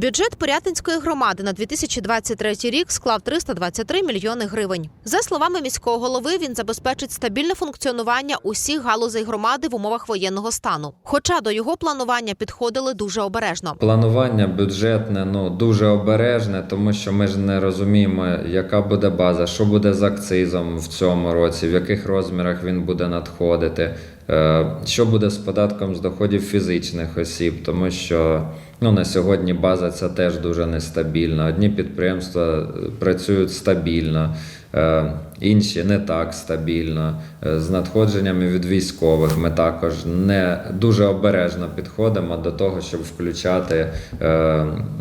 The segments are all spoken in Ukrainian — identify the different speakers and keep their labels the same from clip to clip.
Speaker 1: Бюджет Порятинської громади на 2023 рік склав 323 мільйони гривень. За словами міського голови, він забезпечить стабільне функціонування усіх галузей громади в умовах воєнного стану. Хоча до його планування підходили дуже обережно.
Speaker 2: Планування бюджетне ну дуже обережне, тому що ми ж не розуміємо, яка буде база, що буде з акцизом в цьому році, в яких розмірах він буде надходити, е, що буде з податком з доходів фізичних осіб, тому що ну на сьогодні база ця теж дуже нестабільна. Одні підприємства е, працюють стабільно. е, Інші не так стабільно. Е, З надходженнями від військових ми також не дуже обережно підходимо до того, щоб включати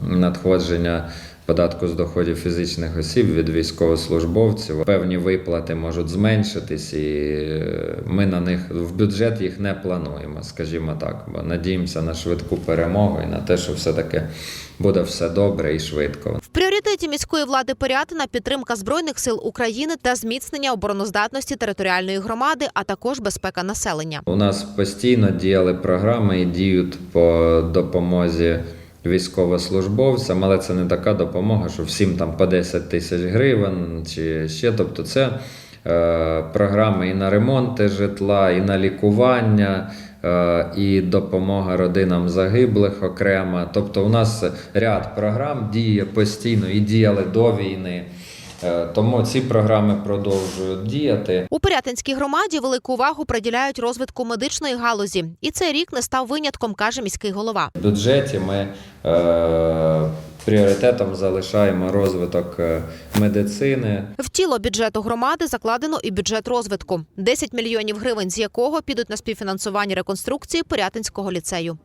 Speaker 2: надходження податку з доходів фізичних осіб від військовослужбовців. Певні виплати можуть зменшитись, і е, ми на них в бюджет їх не плануємо, скажімо так, бо надіємося на швидку перемогу і на те, що все-таки буде все добре і швидко.
Speaker 1: В пріоритеті міської влади Порятина підтримка збройних сил України та зміцнення обороноздатності територіальної громади, а також безпека населення.
Speaker 2: У нас постійно діяли програми і діють по допомозі військовослужбовцям, але це не така допомога, що всім там по 10 тисяч гривень чи ще. Тобто, це е, програми і на ремонти житла, і на лікування. е, І допомога родинам загиблих окремо. Тобто, у нас ряд програм діє постійно і діяли до війни. Е, Тому ці програми продовжують діяти.
Speaker 1: У Порятинській громаді велику увагу приділяють розвитку медичної галузі, і цей рік не став винятком, каже міський голова.
Speaker 2: В бюджеті ми е, пріоритетом залишаємо розвиток е, медицини.
Speaker 1: В тіло бюджету громади закладено і бюджет розвитку 10 мільйонів гривень, з якого підуть на співфінансування реконструкції Порятинського ліцею.